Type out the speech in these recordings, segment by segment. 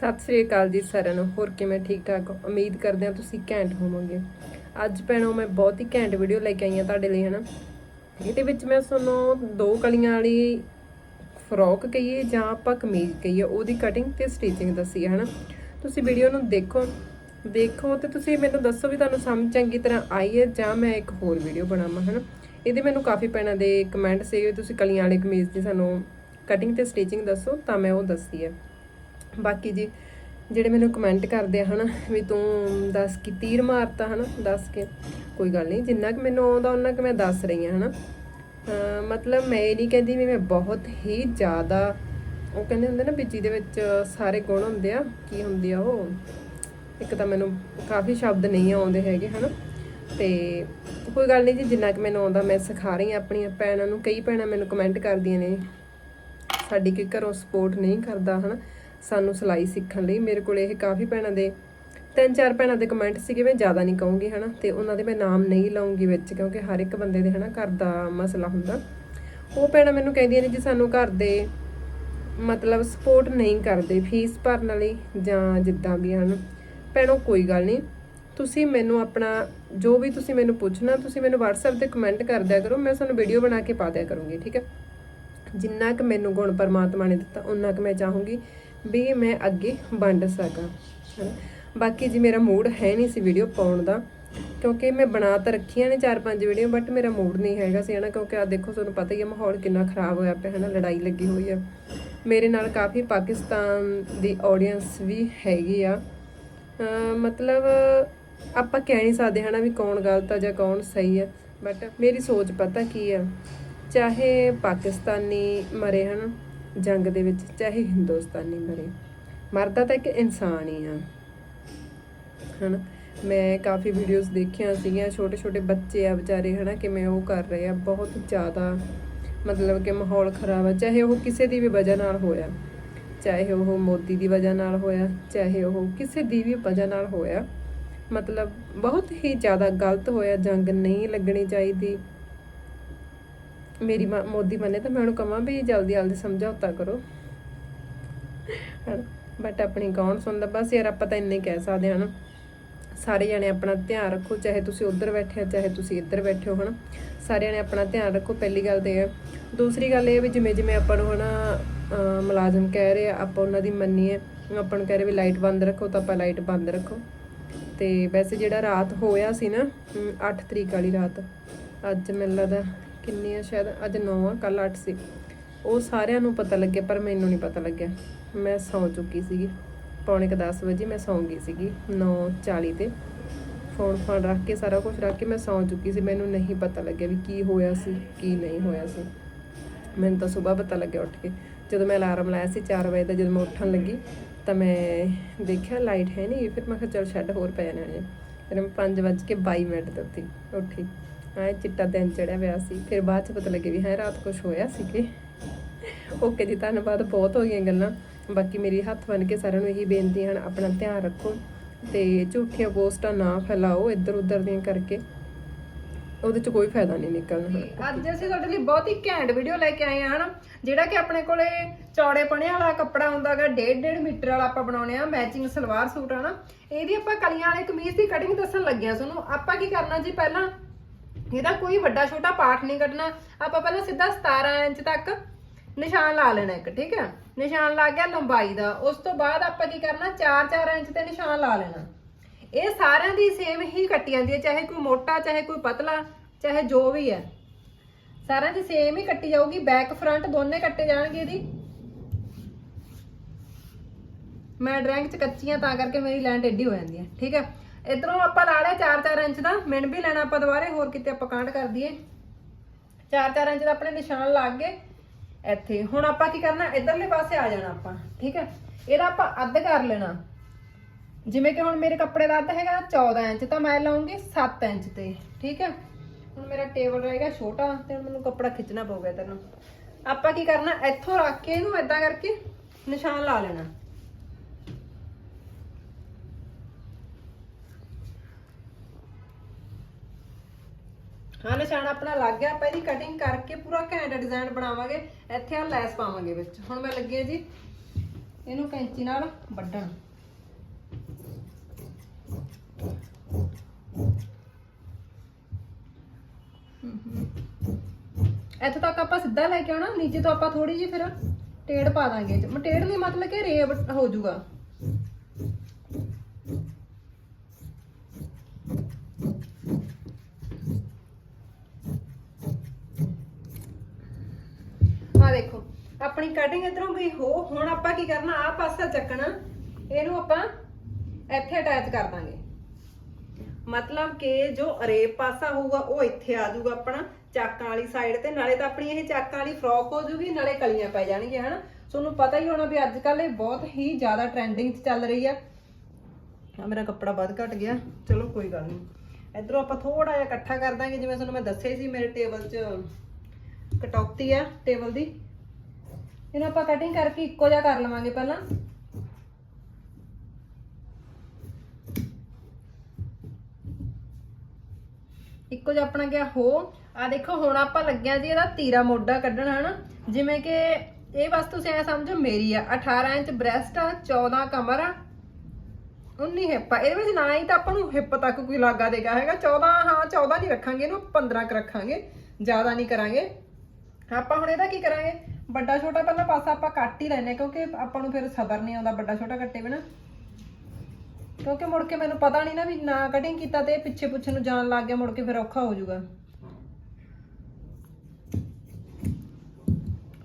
ਸਤਿ ਸ੍ਰੀ ਅਕਾਲ ਜੀ ਸਾਰਿਆਂ ਨੂੰ। ਹੋਰ ਕਿਵੇਂ ਠੀਕ ਠਾਕ ਉਮੀਦ ਕਰਦੇ ਹਾਂ ਤੁਸੀਂ ਘੈਂਟ ਹੋਵੋਗੇ। ਅੱਜ ਭੈਣੋ, ਮੈਂ ਬਹੁਤ ਹੀ ਘੈਂਟ ਵੀਡੀਓ ਲੈ ਕੇ ਆਈ ਹਾਂ ਤੁਹਾਡੇ ਲਈ, ਹਨਾ? ਇਹਦੇ ਵਿੱਚ ਮੈਂ ਤੁਹਾਨੂੰ ਦੋ ਕਲੀਆਂ ਵਾਲੀ ਫਰੋਕ ਕਹੀਏ ਜਾਂ ਆਪਾਂ ਕਮੀਜ਼ ਕਹੀਏ, ਉਹਦੀ ਕਟਿੰਗ ਤੇ ਸਟਿਚਿੰਗ ਦੱਸੀ ਹੈ, ਹਨਾ? ਤੁਸੀਂ ਵੀਡੀਓ ਨੂੰ ਦੇਖੋ। ਦੇਖੋ ਤੇ ਤੁਸੀਂ ਮੈਨੂੰ ਦੱਸੋ ਵੀ ਤੁਹਾਨੂੰ ਸਮਝ ਚੰਗੀ ਤਰ੍ਹਾਂ ਆਈ ਹੈ ਜਾਂ ਮੈਂ ਇੱਕ ਹੋਰ ਵੀਡੀਓ ਬਣਾਵਾਂ, ਹਨਾ? ਇਹਦੇ ਮੈਨੂੰ ਕਾਫੀ ਭੈਣਾਂ ਦੇ ਕਮੈਂਟ ਸੀਗੇ ਤੁਸੀਂ ਕਲੀਆਂ ਵਾਲੇ ਕਮੀਜ਼ ਦੀ ਸਾਨੂੰ ਕਟਿੰਗ ਤੇ ਸਟਿਚਿੰਗ ਦੱਸੋ ਤਾਂ ਮੈਂ ਉਹ ਦੱਸੀ ਹੈ। ਬਾਕੀ ਜੀ, ਜਿਹੜੇ ਮੈਨੂੰ ਕਮੈਂਟ ਕਰਦੇ ਆ ਹਨਾ, ਵੀ ਤੂੰ ਦੱਸ ਕੀ ਤੀਰ ਮਾਰਤਾ ਹਨਾ, ਦੱਸ ਕੇ, ਕੋਈ ਗੱਲ ਨਹੀਂ, ਜਿੰਨਾ ਕਿ ਮੈਨੂੰ ਆਉਂਦਾ ਉਹਨਾਂ ਕਿ ਮੈਂ ਦੱਸ ਰਹੀ ਹਾਂ ਹਨਾ। ਅਹ ਮਤਲਬ ਮੈਂ ਇਹ ਨਹੀਂ ਕਹਿੰਦੀ ਵੀ ਮੈਂ ਬਹੁਤ ਹੀ ਜ਼ਿਆਦਾ, ਉਹ ਕਹਿੰਦੇ ਹੁੰਦੇ ਨਾ ਵੀ ਦੇ ਵਿੱਚ ਸਾਰੇ ਗੁਣ ਹੁੰਦੇ ਆ, ਕੀ ਹੁੰਦੇ ਆ ਉਹ, ਇੱਕ ਤਾਂ ਮੈਨੂੰ ਕਾਫੀ ਸ਼ਬਦ ਨਹੀਂ ਆਉਂਦੇ ਹੈਗੇ ਹਨਾ। ਤੇ ਕੋਈ ਗੱਲ ਨਹੀਂ ਜੀ, ਜਿੰਨਾ ਕਿ ਮੈਨੂੰ ਆਉਂਦਾ, ਮੈਂ ਸਿਖਾ ਰਹੀ ਹਾਂ ਆਪਣੀਆਂ ਭੈਣਾਂ ਨੂੰ, ਕਈ ਭੈਣਾਂ ਮੈਨੂੰ ਕਮੈਂਟ ਕਰਦੀਆਂ ਨੇ, ਸਾਡੀ ਕੋਈ ਘਰੋਂ ਸਪੋਰਟ ਨਹੀਂ ਕਰਦਾ ਹਨਾ। ਸਾਨੂੰ ਸਿਲਾਈ ਸਿੱਖਣ ਲਈ। ਮੇਰੇ ਕੋਲ ਇਹ ਕਾਫੀ ਭੈਣਾਂ ਦੇ ਤਿੰਨ ਚਾਰ ਭੈਣਾਂ ਦੇ ਕਮੈਂਟ ਸੀਗੇ, ਮੈਂ ਜ਼ਿਆਦਾ ਨਹੀਂ ਕਹੂੰਗੀ, ਹਨਾ? ਤੇ ਉਹਨਾਂ ਦੇ ਮੈਂ ਨਾਮ ਨਹੀਂ ਲਾਉਂਗੀ ਵਿੱਚ, ਕਿਉਂਕਿ ਹਰ ਇੱਕ ਬੰਦੇ ਦੇ, ਹਨਾ, ਘਰ ਦਾ ਮਸਲਾ ਹੁੰਦਾ। ਉਹ ਭੈਣਾਂ ਮੈਨੂੰ ਕਹਿੰਦੀਆਂ ਨੇ ਜੀ, ਸਾਨੂੰ ਘਰ ਦੇ ਮਤਲਬ ਸਪੋਰਟ ਨਹੀਂ ਕਰਦੇ, ਫੀਸ ਭਰਨ ਲਈ ਜਾਂ ਜਿੱਦਾਂ ਵੀ ਹਨ? ਭੈਣੋ, ਕੋਈ ਗੱਲ ਨਹੀਂ। ਤੁਸੀਂ ਮੈਨੂੰ ਆਪਣਾ, ਜੋ ਵੀ ਤੁਸੀਂ ਮੈਨੂੰ ਪੁੱਛਣਾ, ਤੁਸੀਂ ਮੈਨੂੰ WhatsApp ਤੇ ਕਮੈਂਟ ਕਰ ਦਿਆ ਕਰੋ, ਮੈਂ ਤੁਹਾਨੂੰ ਵੀਡੀਓ ਬਣਾ ਕੇ ਪਾ ਦਿਆ ਕਰੂੰਗੀ, ਠੀਕ ਹੈ? ਜਿੰਨਾ ਕਿ ਮੈਨੂੰ ਗੁਣ ਪਰਮਾਤਮਾ ਨੇ ਦਿੱਤਾ ਉਨਾ ਕਿ ਮੈਂ ਚਾਹੂੰਗੀ ਵੀ ਮੈਂ ਅੱਗੇ ਵੰਡ ਸਕਾਂ ਬਾਕੀ ਜੀ ਮੇਰਾ ਮੂਡ ਹੈ ਨਹੀਂ ਸੀ ਵੀਡੀਓ ਪਾਉਣ ਦਾ, ਕਿਉਂਕਿ ਮੈਂ ਬਣਾ ਤਾਂ ਰੱਖੀਆਂ ਨੇ ਚਾਰ ਪੰਜ ਵੀਡੀਓ ਬਟ ਮੇਰਾ ਮੂਡ ਨਹੀਂ ਹੈਗਾ ਸੀ, ਹਨਾ? ਕਿਉਂਕਿ ਆ ਦੇਖੋ, ਤੁਹਾਨੂੰ ਪਤਾ ਹੀ ਹੈ ਮਾਹੌਲ ਕਿੰਨਾ ਖਰਾਬ ਹੋਇਆ ਪਿਆ, ਹਨਾ? ਲੜਾਈ ਲੱਗੀ ਹੋਈ ਹੈ ਮੇਰੇ ਨਾਲ ਕਾਫੀ ਪਾਕਿਸਤਾਨ ਦੀ ਆਡੀਅנס ਵੀ ਹੈਗੀ ਆ। ਮਤਲਬ ਆਪਾਂ ਕਹਿ ਨਹੀਂ ਸਕਦੇ, ਹਨਾ, ਵੀ ਕੌਣ ਗਲਤ ਆ ਜਾਂ ਕੌਣ ਸਹੀ ਹੈ ਬਟ ਮੇਰੀ ਸੋਚ ਪਤਾ ਕੀ ਆ? ਚਾਹੇ ਪਾਕਿਸਤਾਨੀ ਮਰੇ, ਹਨ? ਜੰਗ ਦੇ ਵਿੱਚ, ਚਾਹੇ ਹਿੰਦੁਸਤਾਨੀ ਮਰੇ। ਮਰਦਾ ਤਾਂ ਇੱਕ ਇਨਸਾਨ ਹੀ ਆ। ਹਨਾ? ਮੈਂ ਕਾਫੀ ਵੀਡੀਓਜ਼ ਦੇਖੀਆਂ ਸੀਗੀਆਂ ਛੋਟੇ ਛੋਟੇ ਬੱਚੇ ਆ ਵਿਚਾਰੇ, ਹਨਾ ਕਿਵੇਂ ਉਹ ਕਰ ਰਹੇ ਆ। ਬਹੁਤ ਜ਼ਿਆਦਾ ਮਤਲਬ ਕਿ ਮਾਹੌਲ ਖਰਾਬ ਆ, ਚਾਹੇ ਉਹ ਕਿਸੇ ਦੀ ਵੀ ਵਜ੍ਹਾ ਨਾਲ ਹੋਇਆ। ਚਾਹੇ ਉਹ ਮੋਦੀ ਦੀ ਵਜ੍ਹਾ ਨਾਲ ਹੋਇਆ, ਚਾਹੇ ਉਹ ਕਿਸੇ ਦੀ ਵੀ ਵਜ੍ਹਾ ਨਾਲ ਹੋਇਆ। ਮਤਲਬ ਬਹੁਤ ਹੀ ਜ਼ਿਆਦਾ ਗਲਤ ਹੋਇਆ। ਜੰਗ ਨਹੀਂ ਲੱਗਣੀ ਚਾਹੀਦੀ। ਮੇਰੀ ਮਾਂ- ਮੋਦੀ ਮੰਨੇ ਤਾਂ ਮੈਂ ਉਹਨੂੰ ਕਹਾਂ ਵੀ ਜਲਦੀ ਜਲਦੀ ਸਮਝੌਤਾ ਕਰੋ। ਬਟ ਆਪਣੀ ਕੌਣ ਸੁਣਦਾ? ਬਸ ਯਾਰ ਆਪਾਂ ਤਾਂ ਇੰਨੇ ਕਹਿ ਸਕਦੇ ਹਾਂ ਨਾ ਸਾਰੇ ਜਣੇ ਆਪਣਾ ਧਿਆਨ ਰੱਖੋ, ਚਾਹੇ ਤੁਸੀਂ ਉੱਧਰ ਬੈਠੇ ਹੋ, ਚਾਹੇ ਤੁਸੀਂ ਇੱਧਰ ਬੈਠੇ ਹੋ, ਹਨਾ? ਸਾਰਿਆਂ ਨੇ ਆਪਣਾ ਧਿਆਨ ਰੱਖੋ, ਪਹਿਲੀ ਗੱਲ ਤੇ ਇਹ ਹੈ ਦੂਸਰੀ ਗੱਲ ਇਹ ਵੀ ਜਿਵੇਂ ਜਿਵੇਂ ਆਪਾਂ ਨੂੰ, ਹਨਾ, ਅਹ, ਮੁਲਾਜ਼ਮ ਕਹਿ ਰਹੇ ਆ, ਆਪਾਂ ਉਹਨਾਂ ਦੀ ਮੰਨੀਏ ਆਪਾਂ ਨੂੰ ਕਹਿ ਰਹੇ ਵੀ ਲਾਈਟ ਬੰਦ ਰੱਖੋ, ਤਾਂ ਆਪਾਂ ਲਾਈਟ ਬੰਦ ਰੱਖੋ। ਤੇ ਵੈਸੇ ਜਿਹੜਾ ਰਾਤ ਹੋਇਆ ਸੀ ਨਾ 8 ਤਰੀਕ ਵਾਲੀ ਰਾਤ, ਅੱਜ ਮੈਨੂੰ ਲੱਗਦਾ ਕਿੰਨੀ ਆ ਸ਼ਾਇਦ, ਅੱਜ 9 ਆ ਕੱਲ 8 ਸੀ। ਉਹ ਸਾਰਿਆਂ ਨੂੰ ਪਤਾ ਲੱਗਿਆ, ਪਰ ਮੈਨੂੰ ਨਹੀਂ ਪਤਾ ਲੱਗਿਆ। ਮੈਂ ਸੌਂ ਚੁੱਕੀ ਸੀਗੀ। ਪੌਣੇ ਕੁ 10 ਵਜੇ ਮੈਂ ਸੌਂ ਗਈ ਸੀਗੀ 9:40 ਤੇ। ਫੋਨ ਫੋਨ ਰੱਖ ਕੇ, ਸਾਰਾ ਕੁਝ ਰੱਖ ਕੇ ਮੈਂ ਸੌਂ ਚੁੱਕੀ ਸੀ। ਮੈਨੂੰ ਨਹੀਂ ਪਤਾ ਲੱਗਿਆ ਵੀ ਕੀ ਹੋਇਆ ਸੀ, ਕੀ ਨਹੀਂ ਹੋਇਆ ਸੀ। ਮੈਨੂੰ ਤਾਂ ਸਵੇਰ ਪਤਾ ਲੱਗਿਆ ਉੱਠ ਕੇ। ਜਦੋਂ ਮੈਂ ਅਲਾਰਮ ਲਾਇਆ ਸੀ 4 ਵਜੇ ਦਾ, ਜਦੋਂ ਮੈਂ ਉੱਠਣ ਲੱਗੀ, ਤਾਂ ਮੈਂ ਦੇਖਿਆ ਲਾਈਟ ਹੈ ਨਹੀਂ, ਫਿਰ ਮੈਂ ਕਿਹਾ ਚੱਲ ਛੱਡ ਹੋਰ ਪੈ ਜਾਣੇ ਨੇ ਫਿਰ ਮੈਂ 5:22 ਮਿੰਟ ਤੇ ਉੱਠੀ ਉੱਠੀ। ਹਾਂ, ਚਿੱਟਾ ਦਿਨ ਚੜਿਆ ਹੋਇਆ ਸੀ। ਫਿਰ ਬਾਅਦ ਚ ਪਤਾ ਲੱਗਿਆ ਵੀ ਹੈ ਰਾਤ ਕੁਝ ਹੋਇਆ ਸੀ ਕਿ। ਓਕੇ ਜੀ, ਧੰਨਵਾਦ, ਬਹੁਤ ਹੋ ਗਈਆਂ ਗੱਲਾਂ। ਬਾਕੀ ਮੇਰੀ ਹੱਥ ਬਨ ਕੇ ਸਾਰਿਆਂ ਨੂੰ ਇਹੀ ਬੇਨਤੀ ਹਨ, ਆਪਣਾ ਧਿਆਨ ਰੱਖੋ ਤੇ ਝੂਠੀਆਂ ਪੋਸਟਾਂ ਨਾ ਫੈਲਾਓ ਇੱਧਰ ਉੱਧਰ ਦੀਆਂ ਕਰਕੇ। ਉਹਦੇ ਚ ਕੋਈ ਫਾਇਦਾ ਨਹੀਂ ਨਿਕਲਣਾ ਅੱਜ ਅਸੀਂ ਤੁਹਾਡੇ ਲਈ ਬਹੁਤ ਹੀ ਘੈਂਟ ਵੀਡੀਓ ਲੈ ਕੇ ਆਏ ਹਾਂ, ਹਨਾ? ਜਿਹੜਾ ਕਿ ਆਪਣੇ ਕੋਲੇ ਚੌੜੇ ਪਣੇ ਵਾਲਾ ਕੱਪੜਾ ਹੁੰਦਾਗਾ 1.5 ਮੀਟਰ ਵਾਲਾ ਆਪਾਂ ਬਣਾਉਣੇ ਆ ਮੈਚਿੰਗ ਸਲਵਾਰ ਸੂਟ, ਹਨਾ? ਇਹਦੀ ਆਪਾਂ ਕਲੀਆਂ ਵਾਲੇ ਕਮੀਜ਼ ਦੀ ਕਟਿੰਗ ਦੱਸਣ ਲੱਗਿਆ ਤੁਹਾਨੂੰ। ਆਪਾਂ ਕੀ ਕਰਨਾ ਜੀ, ਪਹਿਲਾਂ ਇਹਦਾ ਕੋਈ ਵੱਡਾ ਛੋਟਾ ਪਾਰਟ ਨਹੀਂ ਕੱਢਣਾ। ਆਪਾਂ ਪਹਿਲਾਂ ਸਿੱਧਾ 17 ਇੰਚ ਤੱਕ ਨਿਸ਼ਾਨ ਲਾ ਲੈਣਾ ਇੱਕ, ਠੀਕ ਹੈ? ਨਿਸ਼ਾਨ ਲੱਗ ਗਿਆ ਲੰਬਾਈ ਦਾ। ਉਸ ਤੋਂ ਬਾਅਦ ਆਪਾਂ ਕੀ ਕਰਨਾ 4-4 ਇੰਚ ਤੇ ਨਿਸ਼ਾਨ ਲਾ ਲੈਣਾ। ਇਹ ਸਾਰਿਆਂ ਦੀ ਸੇਮ ਹੀ ਕੱਟੀ ਜਾਂਦੀ ਹੈ, ਚਾਹੇ ਕੋਈ ਮੋਟਾ, ਚਾਹੇ ਕੋਈ ਪਤਲਾ, ਚਾਹੇ ਜੋ ਵੀ ਹੈ। ਸਾਰਿਆਂ ਦੀ ਸੇਮ ਹੀ ਕੱਟੀ ਜਾਊਗੀ ਬੈਕ ਫਰੰਟ ਦੋਨੇ ਕੱਟੇ ਜਾਣਗੇ ਇਹਦੀ। ਮੈਂ ਡਰਾਇੰਗ ਚ ਕੱਚੀਆਂ ਤਾਂ ਕਰਕੇ ਮੇਰੀ ਲਾਈਨ ਟੇਢੀ ਹੋ ਜਾਂਦੀ ਹੈ, ਠੀਕ ਹੈ? ਇਧਰੋਂ ਆਪਾਂ ਲਾ ਲਿਆ 4-4 ਇੰਚ ਦਾ ਮਿਣ ਵੀ ਲੈਣਾ ਆਪਾਂ ਦੁਬਾਰੇ, ਹੋਰ ਕਿਤੇ ਆਪਾਂ ਕਾਂਡ ਕਰ ਦਈਏ। 4-4 ਇੰਚ ਦਾ ਆਪਣੇ ਨਿਸ਼ਾਨ ਲੱਗ ਗਏ। ਇੱਥੇ, ਹੁਣ ਆਪਾਂ ਕੀ ਕਰਨਾ, ਇਧਰਲੇ ਪਾਸੇ ਆ ਜਾਣਾ ਆਪਾਂ, ਠੀਕ ਹੈ? ਇਹਦਾ ਆਪਾਂ ਅੱਧ ਕਰ ਲੈਣਾ। ਜਿਵੇਂ ਕਿ ਹੁਣ ਮੇਰੇ ਕੱਪੜੇ ਦਾ ਅੱਧ ਹੈਗਾ 14 ਇੰਚ, ਤਾਂ ਮੈਂ ਲਾਉਂਗੀ 7 ਇੰਚ ਤੇ, ਠੀਕ ਹੈ? ਹੁਣ ਮੇਰਾ ਟੇਬਲ ਰਹੇਗਾ ਛੋਟਾ ਤੇ ਹੁਣ ਮੈਨੂੰ ਕੱਪੜਾ ਖਿੱਚਣਾ ਪਊਗਾ ਤੈਨੂੰ ਆਪਾਂ ਕੀ ਕਰਨਾ, ਇੱਥੋਂ ਰੱਖ ਕੇ ਇਹਨੂੰ ਏਦਾਂ ਕਰਕੇ ਨਿਸ਼ਾਨ ਲਾ ਲੈਣਾ। ਹਾਂ, ਨਿਸ਼ਾਨ ਆਪਣਾ ਲੱਗ ਗਿਆ, ਆਪਾਂ ਇਹਦੀ ਕਟਿੰਗ ਕਰਕੇ ਪੂਰਾ ਘੈਂਟ ਡਿਜ਼ਾਈਨ ਬਣਾਵਾਂਗੇ। ਇੱਥੇ ਆ ਲੈਸ ਪਾਵਾਂਗੇ ਵਿੱਚ। ਹੁਣ ਮੈਂ ਲੱਗੀ ਹਾਂ ਜੀ, ਇਹਨੂੰ ਕੈਂਚੀ ਨਾਲ ਵੱਢਣ। ਇੱਥੇ ਤੱਕ ਆਪਾਂ ਸਿੱਧਾ ਲੈ ਕੇ ਆਉਣਾ, ਨੀਚੇ ਤੋਂ ਆਪਾਂ ਥੋੜੀ ਜਿਹੀ ਫਿਰ ਟੇੜ ਪਾ ਦਾਂਗੇ। ਟੇੜ ਨਹੀਂ, ਮਤਲਬ ਕਿ ਰੇਬ ਹੋ ਜਾਊਗਾ ਆ ਦੇਖੋ ਆਪਣੀ ਕਟਿੰਗ ਇਧਰੋਂ ਗਈ ਹੋ, ਹੁਣ ਆਪਾਂ ਕੀ ਕਰਨਾ ਆ ਪਾਸਾ ਚੱਕਣਾ, ਇਹਨੂੰ ਆਪਾਂ ਇੱਥੇ ਅਟੈਚ ਕਰ ਦਾਂਗੇ। ਮਤਲਬ ਕਿ ਜੋ ਅਰੇਬ ਪਾਸਾ ਹੋਊਗਾ, ਉਹ ਇੱਥੇ ਆ ਜਾਊਗਾ ਆਪਣਾ, ਚਾਕਾਂ ਵਾਲੀ ਸਾਈਡ ਤੇ, ਨਾਲੇ ਤਾਂ ਆਪਣੀ ਇਹ ਚਾਕਾਂ ਵਾਲੀ ਫਰੋਕ ਹੋ ਜਾਊਗੀ, ਨਾਲੇ ਕਲੀਆਂ ਪੈ ਜਾਣਗੀਆਂ, ਹਨਾ? ਤੁਹਾਨੂੰ ਪਤਾ ਹੀ ਹੋਣਾ ਵੀ ਅੱਜ ਕੱਲ ਇਹ ਬਹੁਤ ਹੀ ਜ਼ਿਆਦਾ ਟ੍ਰੈਂਡਿੰਗ 'ਚ ਚੱਲ ਰਹੀ ਆ। ਆ ਮੇਰਾ ਕੱਪੜਾ ਵੱਧ ਘਟ ਗਿਆ। ਚਲੋ ਕੋਈ ਗੱਲ ਨਹੀਂ ਇਧਰੋਂ ਆਪਾਂ ਥੋੜਾ ਜਿਹਾ ਇਕੱਠਾ ਕਰ ਦਾਂਗੇ, ਜਿਵੇਂ ਤੁਹਾਨੂੰ ਮੈਂ ਦੱਸਿਆ ਸੀ, ਮੇਰੇ ਟੇਬਲ 'ਚ ਕਟੌਤੀ ਆ ਟੇਬਲ ਦੀ। ਇਹਨੂੰ ਆਪਾਂ ਕਟਿੰਗ ਕਰਕੇ ਇੱਕੋ ਜਿਹਾ ਕਰ ਲਵਾਂਗੇ ਪਹਿਲਾਂ। ਇੱਕੋ ਜਿਹਾ ਆਪਣਾ ਗਿਆ ਹੋ। ਆ ਦੇਖੋ, ਹੁਣ ਆਪਾਂ ਲੱਗਿਆ ਜੀ ਇਹਦਾ ਤੀਰਾ ਮੋਢਾ ਕੱਢਣ, ਹਨਾ? ਜਿਵੇਂ ਕਿ ਇਹ ਬਸ ਤੁਸੀਂ ਐ ਸਮਝੋ ਮੇਰੀ ਆ। 18 ਇੰਚ ਬ੍ਰੈਸਟ ਆ 14 ਕਮਰ ਆ 19 ਹਿੱਪ ਆ। ਇਹਦੇ ਵਿੱਚ ਨਾ ਹੀ ਤਾਂ ਆਪਾਂ ਨੂੰ ਹਿੱਪ ਤੱਕ ਕੋਈ ਲਾਗਾ ਦੇਗਾ ਹੈਗਾ। 14 ਹਾਂ 14 ਨਹੀਂ ਰੱਖਾਂਗੇ ਇਹਨੂੰ 15 ਕ ਰੱਖਾਂਗੇ। ਜ਼ਿਆਦਾ ਨਹੀਂ ਕਰਾਂਗੇ। ਆਪਾਂ ਹੁਣ ਇਹਦਾ ਕੀ ਕਰਾਂਗੇ? ਵੱਡਾ ਛੋਟਾ ਪਹਿਲਾਂ ਪਾਸਾ ਆਪਾਂ ਕੱਟ ਹੀ ਲੈਨੇ ਕਿਉਂਕਿ ਆਪਾਂ ਨੂੰ ਫਿਰ ਸਬਰ ਨਹੀਂ ਆਉਂਦਾ ਵੱਡਾ ਛੋਟਾ ਕੱਟੇ ਬਿਨਾ। ਕਿਉਂਕਿ ਮੁੜ ਕੇ ਮੈਨੂੰ ਪਤਾ ਨਹੀਂ ਨਾ ਵੀ ਨਾ ਕਟਿੰਗ ਕੀਤਾ ਤੇ ਪਿੱਛੇ ਪੁੱਛੇ ਨੂੰ ਜਾਣ ਲੱਗ ਗਿਆ, ਮੁੜ ਕੇ ਫਿਰ ਔਖਾ ਹੋ ਜਾਊਗਾ।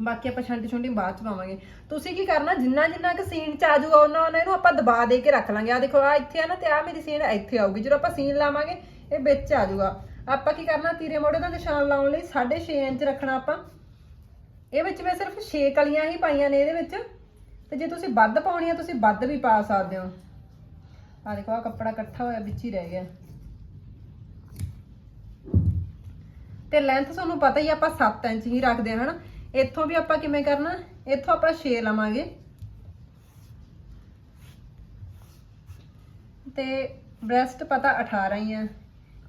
ਬਾਕੀ ਆਪਾਂ ਛਾਂਟੀ ਛੁੰਟੀ ਬਾਅਦ ਚ ਪਾਵਾਂਗੇ। ਤੁਸੀਂ ਕੀ ਕਰਨਾ, ਜਿੰਨਾ ਜਿੰਨਾ ਕਿ ਸੀਨ ਚ ਆ ਜਾਊਗਾ, ਉਹਨਾਂ ਉਹਨਾਂ ਇਹਨੂੰ ਆਪਾਂ ਦਬਾ ਦੇ ਕੇ ਰੱਖ ਲਾਂਗੇ। ਆ ਦੇਖੋ ਆ ਇੱਥੇ ਆ ਨਾ ਤੇ ਆ ਮੇਰੀ ਸੀਨ ਇੱਥੇ ਆਊਗੀ। ਜਦੋਂ ਆਪਾਂ ਸੀਨ ਲਾਵਾਂਗੇ, ਇਹ ਵਿੱਚ ਆ ਜਾਊਗਾ। ਆਪਾਂ ਕੀ ਕਰਨਾ, ਤੀਰੇ ਮੋੜੇ ਦਾ ਨਿਸ਼ਾਨ ਲਾਉਣ ਲਈ 6.5 ਇੰਚ ਰੱਖਣਾ ਆਪਾਂ। ਇਹ ਵਿੱਚ ਮੈਂ ਸਿਰਫ 6 ਕਲੀਆਂ ਹੀ ਪਾਈਆਂ ਨੇ ਇਹਦੇ ਵਿੱਚ। ਤੇ ਜੇ ਤੁਸੀਂ ਵੱਧ ਪਾਉਣੀ ਆ ਤੁਸੀਂ ਵੱਧ ਵੀ ਪਾ ਸਕਦੇ ਹੋ। ਆ ਦੇਖੋ ਆ ਕੱਪੜਾ ਇਕੱਠਾ ਹੋਇਆ ਵਿੱਚ ਹੀ ਰਹਿ ਗਿਆ। ਤੇ ਲੈਂਥ ਤੁਹਾਨੂੰ ਪਤਾ ਹੀ ਆ, ਆਪਾਂ 7 ਇੰਚ ਹੀ ਰੱਖਦੇ ਹਾਂ ਹਨਾ? ਇੱਥੋਂ ਵੀ ਆਪਾਂ ਕਿਵੇਂ ਕਰਨਾ? ਇੱਥੋਂ ਆਪਾਂ 6 ਲਵਾਂਗੇ। ਤੇ ਬ੍ਰੈਸਟ ਪਤਾ 18 ਹੀ ਆ।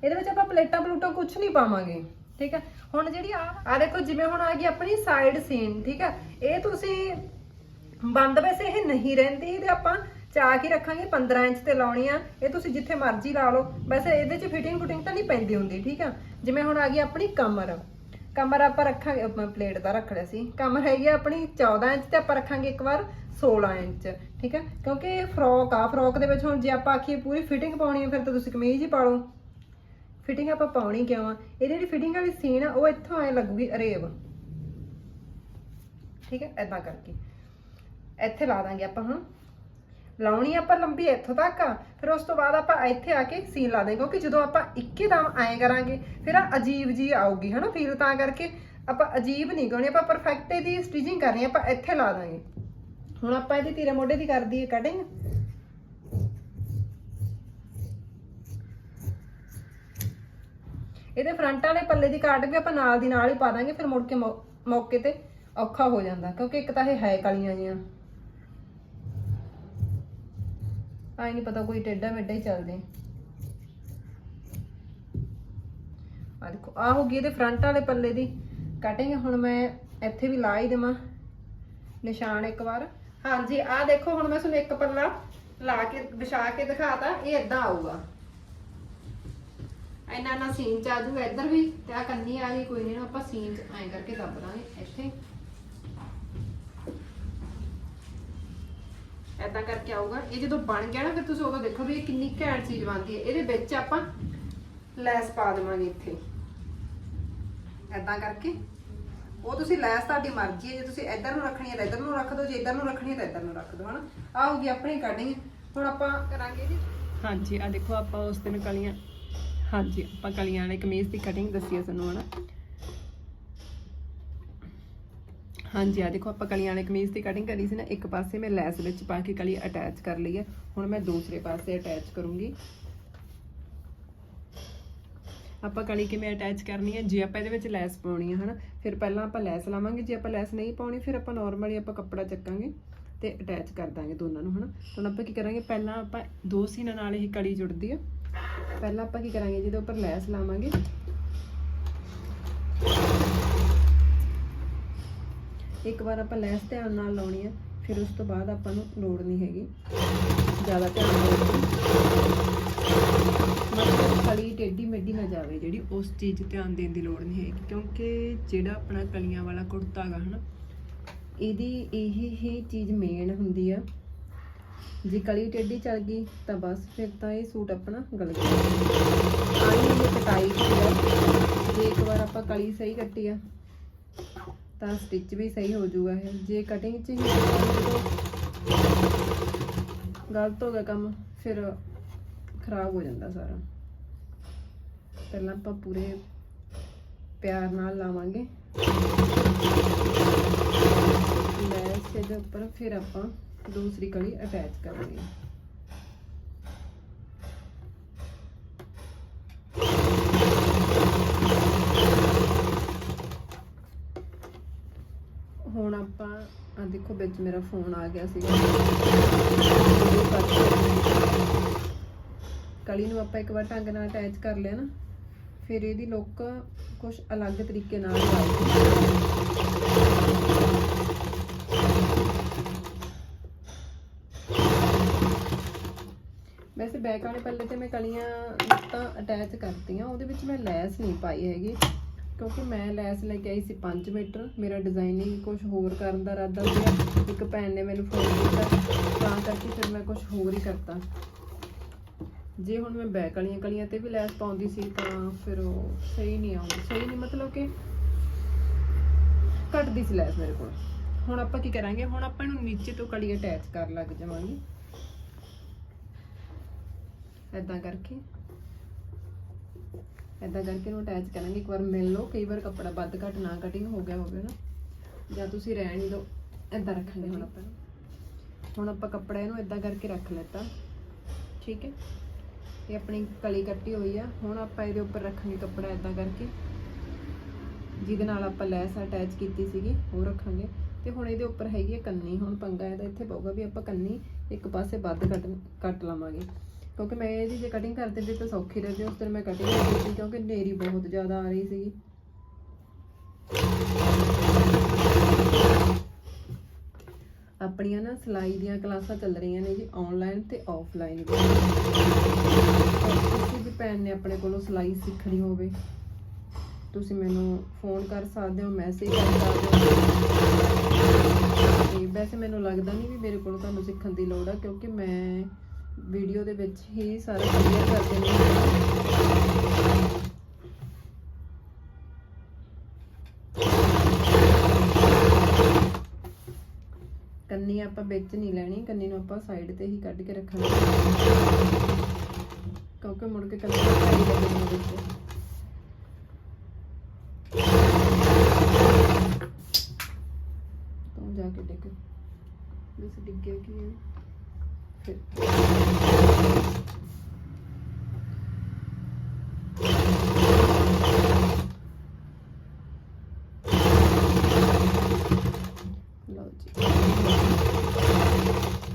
ਇਹਦੇ ਵਿੱਚ ਆਪਾਂ ਪਲੇਟਾਂ ਪਲੂਟਾਂ ਕੁਝ ਨਹੀਂ ਪਾਵਾਂਗੇ। ਠੀਕ ਹੈ? ਹੁਣ ਜਿਹੜੀ ਆ ਆ ਦੇਖੋ, ਜਿਵੇਂ ਹੁਣ ਆ ਗਈ ਆਪਣੀ ਸਾਈਡ ਸੀਨ ਠੀਕ ਹੈ? ਇਹ ਤੁਸੀਂ ਬੰਦ ਵੈਸੇ ਇਹ ਨਹੀਂ ਰਹਿੰਦੀ ਤੇ ਆਪਾਂ ਚਾਕ ਹੀ ਰੱਖਾਂਗੇ 15 ਇੰਚ ਤੇ ਲਾਉਣੀ ਆ। ਇਹ ਤੁਸੀਂ ਜਿੱਥੇ ਮਰਜ਼ੀ ਲਾ ਲਓ। ਵੈਸੇ ਇਹਦੇ 'ਚ ਫਿਟਿੰਗ ਫੁਟਿੰਗ ਤਾਂ ਨਹੀਂ ਪੈਂਦੀ ਹੁੰਦੀ, ਠੀਕ ਆ ਜਿਵੇਂ ਹੁਣ ਆ ਗਈ ਆਪਣੀ ਕਮਰ। ਕਮਰ ਆਪਾਂ ਰੱਖਾਂਗੇ ਆਪਾਂ ਪਲੇਟ ਦਾ ਰੱਖ ਲਿਆ ਸੀ। ਕਮਰ ਹੈਗੀ ਆ ਆਪਣੀ 14 ਇੰਚ ਤੇ ਆਪਾਂ ਰੱਖਾਂਗੇ ਇੱਕ ਵਾਰ 16 ਇੰਚ, ਠੀਕ ਆ ਕਿਉਂਕਿ ਇਹ ਫਰੋਕ ਆ ਫਰੋਕ ਦੇ ਵਿੱਚ ਹੁਣ ਜੇ ਆਪਾਂ ਆਖੀਏ ਪੂਰੀ ਫਿਟਿੰਗ ਪਾਉਣੀ ਆ, ਫਿਰ ਤਾਂ ਤੁਸੀਂ ਕਮੀਜ਼ ਹੀ ਪਾ ਲਓ। ਫਿਟਿੰਗ ਆਪਾਂ ਪਾਉਣੀ ਕਿਉਂ ਆ? ਇਹ ਜਿਹੜੀ ਫਿਟਿੰਗ ਵਾਲੀ ਸੀਨ ਆ, ਉਹ ਇੱਥੋਂ ਐ ਲੱਗੂਗੀ ਅਰੇਬ ਠੀਕ ਹੈ? ਐਦਾਂ ਕਰਕੇ। ਇੱਥੇ ਲਾ ਦਾਂਗੇ ਆਪਾਂ ਹੁਣ। ਲਾਉਣੀ ਆਪਾਂ ਲੰਬੀ ਇੱਥੋਂ ਤੱਕ ਆ। ਫਿਰ ਉਸ ਤੋਂ ਬਾਅਦ ਆਪਾਂ ਇੱਥੇ ਆ ਕੇ ਸੀਨ ਲਾ ਦਾਂਗੇ ਕਿਉਂਕਿ ਜਦੋਂ ਆਪਾਂ ਇੱਕੇ ਦਮ ਐਂ ਕਰਾਂਗੇ, ਫਿਰ ਅਜੀਬ ਜੀ ਆਊਗੀ, ਹਨਾ? ਫਿਰ ਤਾਂ ਕਰਕੇ ਆਪਾਂ ਅਜੀਬ ਨਹੀਂ ਕਰਨੀ ਆਪਾਂ ਪਰਫੈਕਟ ਇਹਦੀ ਸਟਿਚਿੰਗ ਕਰਨੀ ਆਪਾਂ ਇੱਥੇ ਲਾ ਦਾਂਗੇ। ਹੁਣ ਆਪਾਂ ਇਹਦੀ ਤੀਰੇ ਮੋਢੇ ਦੀ ਕਰਦੀ ਹੈ ਕਟਿੰਗ ਇਹਦੇ ਫਰੰਟ ਵਾਲੇ ਪੱਲੇ ਦੀ ਕਾਟ ਵੀ ਆਪਾਂ ਨਾਲ ਦੀ ਨਾਲ ਹੀ ਪਾ ਦਾਂਗੇ, ਫਿਰ ਮੁੜ ਕੇ ਮੌਕੇ ਤੇ ਔਖਾ ਹੋ ਜਾਂਦਾ, ਕਿਉਂਕਿ ਇੱਕ ਤਾਂ ਇਹ ਹੈ ਕਾਲੀਆਂ ਜੀਆਂ ਆਈ ਨਹੀਂ ਪਤਾ ਕੋਈ ਟੇਡਾ ਮੇਡਾ ਹੀ ਚੱਲਦੇ। ਆ ਦੇਖੋ ਆ ਹੋ ਗਈ ਇਹਦੇ ਫਰੰਟ ਵਾਲੇ ਪੱਲੇ ਦੀ ਕਟਿੰਗ ਹੁਣ ਮੈਂ ਇੱਥੇ ਵੀ ਲਾ ਹੀ ਦੇਵਾਂ ਨਿਸ਼ਾਨ ਇੱਕ ਵਾਰ। ਹਾਂਜੀ ਆ ਦੇਖੋ, ਹੁਣ ਮੈਂ ਤੁਹਾਨੂੰ ਇੱਕ ਪੱਲਾ ਲਾ ਕੇ, ਵਿਛਾ ਕੇ ਦਿਖਾਤਾ, ਇਹ ਇਦਾਂ ਆਊਗਾ। ਇੰਨਾ ਨਾ ਸੀਨ ਚ ਆ ਜੂਗਾ ਇੱਧਰ ਵੀ ਤੇ ਆ ਕੰਨੀ ਆ ਗਈ, ਕੋਈ ਨਹੀਂ ਆਪਾਂ ਸੀਨ ਚ ਐਂ ਕਰਕੇ ਦੱਬ ਦਾਂਗੇ, ਇੱਥੇ। ਐਦਾਂ ਕਰਕੇ ਆਊਗਾ। ਇਹ ਜਦੋਂ ਬਣ ਗਿਆ ਨਾ, ਫਿਰ ਤੁਸੀਂ ਉਦੋਂ ਦੇਖੋ ਵੀ ਇਹ ਕਿੰਨੀ ਘੈਂਟ ਚੀਜ਼ ਬਣਦੀ ਹੈ। ਇਹਦੇ ਵਿੱਚ ਆਪਾਂ ਲੈਸ ਪਾ ਦੇਵਾਂਗੇ ਇੱਥੇ। ਐਦਾਂ ਕਰਕੇ। ਉਹ ਤੁਸੀਂ ਲੈਸ ਤੁਹਾਡੀ ਮਰਜ਼ੀ ਹੈ। ਜੇ ਤੁਸੀਂ ਇੱਧਰ ਨੂੰ ਰੱਖਣੀ ਹੈ ਤਾਂ ਇੱਧਰ ਨੂੰ ਰੱਖ ਦਿਓ। ਜੇ ਇੱਧਰ ਨੂੰ ਰੱਖਣੀ ਹੈ ਤਾਂ ਇੱਧਰ ਨੂੰ ਰੱਖ ਦਿਓ, ਹਨਾ? ਆ ਹੋਊਗੀ ਆਪਣੀ ਕਟਿੰਗ ਹੁਣ ਆਪਾਂ ਕਰਾਂਗੇ ਜੀ ਹਾਂਜੀ ਆ ਦੇਖੋ, ਆਪਾਂ ਉਸ ਦਿਨ ਕਲੀਆਂ ਹਾਂਜੀ, ਆਪਾਂ ਕਲੀਆਂ ਵਾਲੇ ਕਮੀਜ਼ ਦੀ ਕਟਿੰਗ ਦੱਸੀ ਹੈ ਤੁਹਾਨੂੰ ਹਨਾ। ਹਾਂਜੀ ਆ ਦੇਖੋ, ਆਪਾਂ ਕਲੀਆਂ ਵਾਲੇ ਕਮੀਜ਼ ਦੀ ਕਟਿੰਗ ਕਰੀ ਸੀ ਨਾ, ਇੱਕ ਪਾਸੇ ਮੈਂ ਲੈਸ ਵਿੱਚ ਪਾ ਕੇ ਕਲੀ ਅਟੈਚ ਕਰ ਲਈ ਹੈ ਹੁਣ ਮੈਂ ਦੂਸਰੇ ਪਾਸੇ ਅਟੈਚ ਕਰੂੰਗੀ। ਆਪਾਂ ਕਲੀ ਕਿਵੇਂ ਅਟੈਚ ਕਰਨੀ ਹੈ ਜੇ ਆਪਾਂ ਇਹਦੇ ਵਿੱਚ ਲੈਸ ਪਾਉਣੀ ਹੈ ਹਨਾ, ਫਿਰ ਪਹਿਲਾਂ ਆਪਾਂ ਲੈਸ ਲਾਵਾਂਗੇ। ਜੇ ਆਪਾਂ ਲੈਸ ਨਹੀਂ ਪਾਉਣੀ, ਫਿਰ ਆਪਾਂ ਨਾਰਮਲੀ ਆਪਾਂ ਕੱਪੜਾ ਚੱਕਾਂਗੇ ਤੇ ਅਟੈਚ ਕਰ ਦਾਂਗੇ ਦੋਨਾਂ ਨੂੰ, ਹਨਾ। ਹੁਣ ਆਪਾਂ ਕੀ ਕਰਾਂਗੇ? ਪਹਿਲਾਂ ਆਪਾਂ ਦੋ ਸੀਨਾਂ ਨਾਲ ਹੀ ਕਲੀ ਜੁੜਦੀ ਹੈ ਪਹਿਲਾਂ ਆਪਾਂ ਕੀ ਕਰਾਂਗੇ, ਜਿਹਦੇ ਉੱਪਰ ਲੈਸ ਲਾਵਾਂਗੇ। ਇੱਕ ਵਾਰ ਆਪਾਂ ਲੈਸ ਧਿਆਨ ਨਾਲ ਲਾਉਣੀ ਆ, ਫਿਰ ਉਸ ਤੋਂ ਬਾਅਦ ਆਪਾਂ ਨੂੰ ਲੋੜ ਨਹੀਂ ਹੈਗੀ। ਜ਼ਿਆਦਾ ਧਿਆਨ ਮਤਲਬ ਕਲੀ ਟੇਢੀ ਮੇਢੀ ਨਾ ਜਾਵੇ, ਜਿਹੜੀ ਉਸ ਚੀਜ਼ 'ਚ ਧਿਆਨ ਦੇਣ ਦੀ ਲੋੜ ਨਹੀਂ ਹੈਗੀ, ਕਿਉਂਕਿ ਜਿਹੜਾ ਆਪਣਾ ਕਲੀਆਂ ਵਾਲਾ ਕੁੜਤਾ ਗਾ, ਹਨਾ, ਇਹਦੀ ਇਹ ਹੀ ਚੀਜ਼ ਮੇਨ ਹੁੰਦੀ ਆ। ਜੇ ਕਲੀ ਟੇਢੀ ਚੱਲ ਗਈ ਤਾਂ ਬਸ ਫਿਰ ਤਾਂ ਇਹ ਸੂਟ ਆਪਣਾ ਗਲ ਗਿਆ ਆਈ ਇਹ ਕਟਾਈ ਦੀ ਜੇ ਇੱਕ ਵਾਰ ਆਪਾਂ ਕਲੀ ਸਹੀ ਕੱਟੀ ਆ, ਤਾਂ ਸਟਿਚ ਵੀ ਸਹੀ ਹੋ ਜਾਊਗਾ ਇਹ। ਜੇ ਕਟਿੰਗ 'ਚ ਹੀ ਗਲਤ ਹੋ ਗਿਆ ਕੰਮ, ਫਿਰ ਖਰਾਬ ਹੋ ਜਾਂਦਾ ਸਾਰਾ। ਪਹਿਲਾਂ ਆਪਾਂ ਪੂਰੇ ਪਿਆਰ ਨਾਲ ਲਾਵਾਂਗੇ। ਲੈਸ ਦੇ ਉੱਪਰ ਫਿਰ ਆਪਾਂ ਦੂਸਰੀ ਕਲੀ ਅਟੈਚ ਕਰਾਂਗੇ ਹੁਣ ਆਪਾਂ ਆ ਦੇਖੋ ਵਿੱਚ ਮੇਰਾ ਫੋਨ ਆ ਗਿਆ ਸੀਗਾ। ਕਲੀ ਨੂੰ ਆਪਾਂ ਇੱਕ ਵਾਰ ਢੰਗ ਨਾਲ ਅਟੈਚ ਕਰ ਲਿਆ ਨਾ, ਫਿਰ ਇਹਦੀ ਲੁੱਕ ਕੁਝ ਅਲੱਗ ਤਰੀਕੇ ਨਾਲ ਆਏਗੀ ਵੈਸੇ ਬੈਕ ਵਾਲੇ ਪੱਲੇ ਤੇ ਮੈਂ ਕਲੀਆਂ ਤਾਂ ਅਟੈਚ ਕਰਤੀਆਂ, ਉਹਦੇ ਵਿੱਚ ਮੈਂ ਲੈਸ ਨਹੀਂ ਪਾਈ ਹੈਗੀ। ਕਿਉਂਕਿ ਮੈਂ ਲੈਸ ਲੈ ਕੇ ਆਈ ਸੀ 5 ਮੀਟਰ, ਮੇਰਾ ਡਿਜ਼ਾਈਨਿੰਗ ਕੁਝ ਹੋਰ ਕਰਨ ਦਾ ਇਰਾਦਾ ਸੀਗਾ ਇੱਕ ਭੈਣ ਨੇ ਮੈਨੂੰ ਫੋਨ ਕੀਤਾ, ਤਾਂ ਕਰਕੇ ਫਿਰ ਮੈਂ ਕੁਝ ਹੋਰ ਹੀ ਕਰਤਾ। ਜੇ ਹੁਣ ਮੈਂ ਬੈਕ ਵਾਲੀਆਂ ਕਲੀਆਂ ਤੇ ਵੀ ਲੈਸ ਪਾਉਂਦੀ ਸੀ, ਤਾਂ ਫਿਰ ਉਹ ਸਹੀ ਨਹੀਂ ਆਉਂਦੀ। ਸਹੀ ਨਹੀਂ ਮਤਲਬ ਕਿ ਘਟਦੀ ਸੀ ਲੈਸ ਮੇਰੇ ਕੋਲ। ਹੁਣ ਆਪਾਂ ਕੀ ਕਰਾਂਗੇ? ਹੁਣ ਆਪਾਂ ਇਹਨੂੰ ਨੀਚੇ ਤੋਂ ਕਲੀ ਅਟੈਚ ਕਰਨ ਲੱਗ ਜਾਵਾਂਗੇ। ਐਦਾਂ ਕਰਕੇ। ਐਦਾਂ ਕਰਕੇ ਇਹਨੂੰ ਅਟੈਚ ਕਰਾਂਗੇ। ਇੱਕ ਵਾਰ ਮਿਲ ਲਓ। ਕਈ ਵਾਰ ਕੱਪੜਾ ਵੱਧ ਘੱਟ ਨਾ ਕਟਿੰਗ ਹੋ ਗਿਆ ਹੋਵੇ ਨਾ, ਜਾਂ ਤੁਸੀਂ ਰਹਿਣ ਹੀ ਦਿਓ। ਐਦਾਂ ਰੱਖਾਂਗੇ ਹੁਣ ਆਪਾਂ ਹੁਣ ਆਪਾਂ ਕੱਪੜਾ ਇਹਨੂੰ ਐਦਾਂ ਕਰਕੇ ਰੱਖ ਲੈਤਾ। ਠੀਕ ਹੈ? ਇਹ ਆਪਣੀ ਕਲੀ ਕੱਟੀ ਹੋਈ ਆ। ਹੁਣ ਆਪਾਂ ਇਹਦੇ ਉੱਪਰ ਰੱਖਾਂਗੇ ਕੱਪੜਾ ਐਦਾਂ ਕਰਕੇ। ਜਿਹਦੇ ਨਾਲ ਆਪਾਂ ਲੈਸ ਅਟੈਚ ਕੀਤੀ ਸੀਗੀ, ਉਹ ਰੱਖਾਂਗੇ। ਤੇ ਹੁਣ ਇਹਦੇ ਉੱਪਰ ਹੈਗੀ ਹੈ ਕੰਨੀ। ਹੁਣ ਪੰਗਾ ਇਹਦਾ ਇੱਥੇ ਪਊਗਾ ਵੀ ਆਪਾਂ ਕੰਨੀ ਇੱਕ ਪਾਸੇ ਵੱਧ ਕੱਟ ਕੱਟ ਲਵਾਂਗੇ। ਕਿਉਂਕਿ ਮੈਂ ਇਹਦੀ ਜੇ ਕਟਿੰਗ ਕਰ ਦਿੰਦੀ ਤਾਂ ਸੌਖੀ ਰਹਿੰਦੀ, ਉਸ ਦਿਨ ਮੈਂ ਕਟਿੰਗ ਨਹੀਂ ਕੀਤੀ ਕਿਉਂਕਿ ਨੇਰੀ ਬਹੁਤ ਜ਼ਿਆਦਾ ਆ ਰਹੀ ਸੀਗੀ। ਆਪਣੀਆਂ ਨਾ ਸਿਲਾਈ ਦੀਆਂ ਕਲਾਸਾਂ ਚੱਲ ਰਹੀਆਂ ਨੇ ਜੀ ਆਨਲਾਈਨ ਤੇ ਆਫਲਾਈਨ ਕਿਸੇ ਵੀ ਭੈਣ ਨੇ ਆਪਣੇ ਕੋਲੋਂ ਸਿਲਾਈ ਸਿੱਖਣੀ ਹੋਵੇ। ਤੁਸੀਂ ਮੈਨੂੰ ਫੋਨ ਕਰ ਸਕਦੇ ਹੋ ਮੈਸੇਜ ਕਰ ਸਕਦੇ ਹੋ। ਤੇ ਵੈਸੇ ਮੈਨੂੰ ਲੱਗਦਾ ਨਹੀਂ ਵੀ ਮੇਰੇ ਕੋਲ ਤੁਹਾਨੂੰ ਸਿੱਖਣ ਦੀ ਲੋੜ ਆ, ਕਿਉਂਕਿ ਮੈਂ ਵੀਡੀਓ ਦੇ ਵਿੱਚ ਹੀ ਸਾਰਾ ਕਲੀਅਰ ਕਰ ਦਿੰਦੀ ਹਾਂ ਕੰਨੀ ਆਪਾਂ ਵਿੱਚ ਨਹੀਂ ਲੈਣੀ, ਕੰਨੀ ਨੂੰ ਆਪਾਂ ਸਾਈਡ ਤੇ ਹੀ ਕੱਢ ਕੇ ਰੱਖਣੀ। ਕਿਉਂਕਿ ਮੁੜ ਕੇ ਕੰਨੀ ਸਾਈਡ ਲੱਗਣੀ ਵਿੱਚ। ਤੂੰ ਜਾ ਕੇ ਡਿੱਗ। ਬਸ ਡਿੱਗਿਆ ਕੀ ਹੈ? ਲਓ ਜੀ।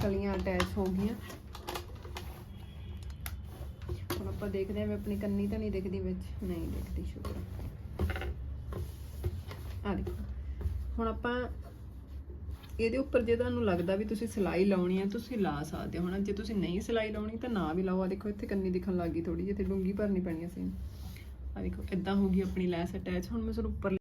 ਕਲੀਆਂ ਅਟੈਚ ਹੋ ਗਈਆਂ। ਹੁਣ ਆਪਾਂ ਦੇਖਦੇ ਹਾਂ ਮੈਂ ਆਪਣੀ ਕੰਨੀ ਤਾਂ ਨਹੀਂ ਦਿਖਦੀ ਵਿੱਚ। ਨਹੀਂ ਦਿਖਦੀ, ਸ਼ੁਕਰ। ਆ ਦੇਖੋ। ਹੁਣ ਆਪਾਂ ਇਹਦੇ ਉੱਪਰ ਜੇ ਤੁਹਾਨੂੰ ਲੱਗਦਾ ਵੀ ਤੁਸੀਂ ਸਿਲਾਈ ਲਾਉਣੀ ਹੈ ਤੁਸੀਂ ਲਾ ਸਕਦੇ ਹੋ। ਹਨਾ ਜੇ ਤੁਸੀਂ ਨਹੀਂ ਸਿਲਾਈ ਲਾਉਣੀ, ਤਾਂ ਨਾ ਵੀ ਲਾਓ। ਆ ਦੇਖੋ, ਇੱਥੇ ਕੰਨੀ ਦਿਖਣ ਲੱਗ ਗਈ ਥੋੜੀ ਜਿਹੀ ਤੇ ਡੂੰਗੀ ਭਰਨੀ ਪੈਣੀ ਸੀ ਆ ਦੇਖੋ ਇਦਾਂ ਹੋ ਗਈ ਆਪਣੀ ਲੈਸ ਅਟੈਚ ਹੁਣ ਮੈਂ ਤੁਹਾਨੂੰ ਉੱਪਰ